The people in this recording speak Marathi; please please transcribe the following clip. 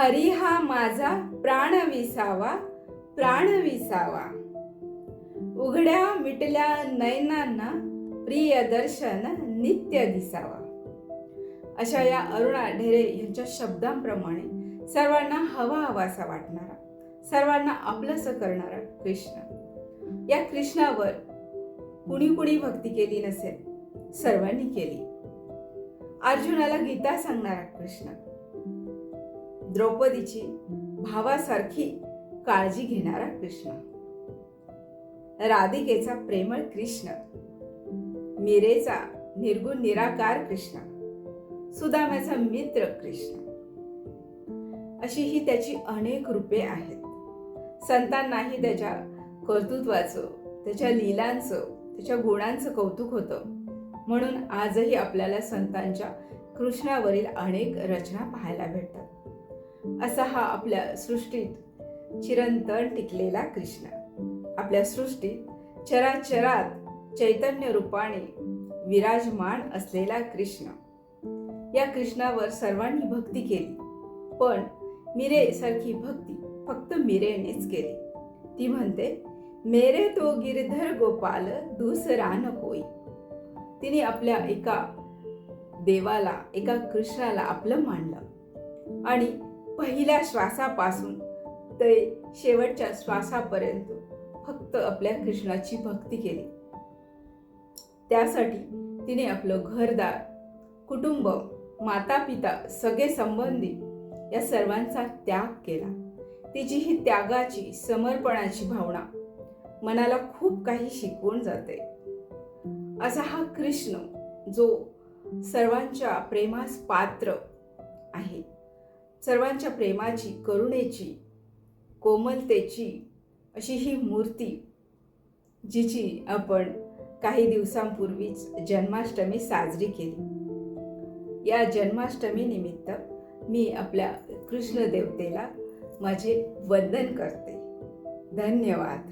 हरी हा माझा प्राण विसावा प्राण विसावा उघड्या मिटल्या नयनांना प्रिय दर्शन नित्य दिसावा. अशा या अरुणा ढेरे यांच्या शब्दांप्रमाणे सर्वांना हवा हवासा वाटणारा सर्वांना आपलंसं करणारा कृष्ण. या कृष्णावर कुणी कुणी भक्ती केली नसेल सर्वांनी केली. अर्जुनाला गीता सांगणारा कृष्ण. द्रौपदीची भावासारखी काळजी घेणारा कृष्ण. राधिकेचा प्रेमळ कृष्ण. मीरेचा निर्गुण निराकार कृष्ण. सुदाम्याचा मित्र कृष्ण. अशी ही त्याची अनेक रूपे आहेत. संतांनाही त्याच्या कर्तृत्वाचं त्याच्या लीलांचं त्याच्या गुणांचं कौतुक होतं. म्हणून आजही आपल्याला संतांच्या कृष्णावरील अनेक रचना पाहायला भेटतात. असा हा आपल्या सृष्टीत चिरंतन टिकलेला कृष्ण. आपल्या सृष्टीत चराचरात चैतन्य रूपाने विराजमान असलेला कृष्ण. या कृष्णावर सर्वांनी भक्ती केली पण मिरेसारखी भक्ती फक्त मिरेनेच केली. ती म्हणते मेरे तो गिरधर गोपाल दुसरा न होई तिने आपल्या एका देवाला एका कृष्णाला आपलं मानलं. आणि पहिल्या श्वासापासून ते शेवटच्या श्वासापर्यंत फक्त आपल्या कृष्णाची भक्ती केली. त्यासाठी तिने आपलं घरदार कुटुंब माता पिता सगळे संबंधी या सर्वांचा त्याग केला. तिची ही त्यागाची समर्पणाची भावना मनाला खूप काही शिकवून जाते. असा हा कृष्ण जो सर्वांच्या प्रेमास पात्र आहे. सर्वांच्या प्रेमाची करुणेची कोमलतेची अशी ही मूर्ती जिची आपण काही दिवसांपूर्वीच जन्माष्टमी साजरी केली. या जन्माष्टमी निमित्त मी आपल्या कृष्ण देवतेला माझे वंदन करते. धन्यवाद.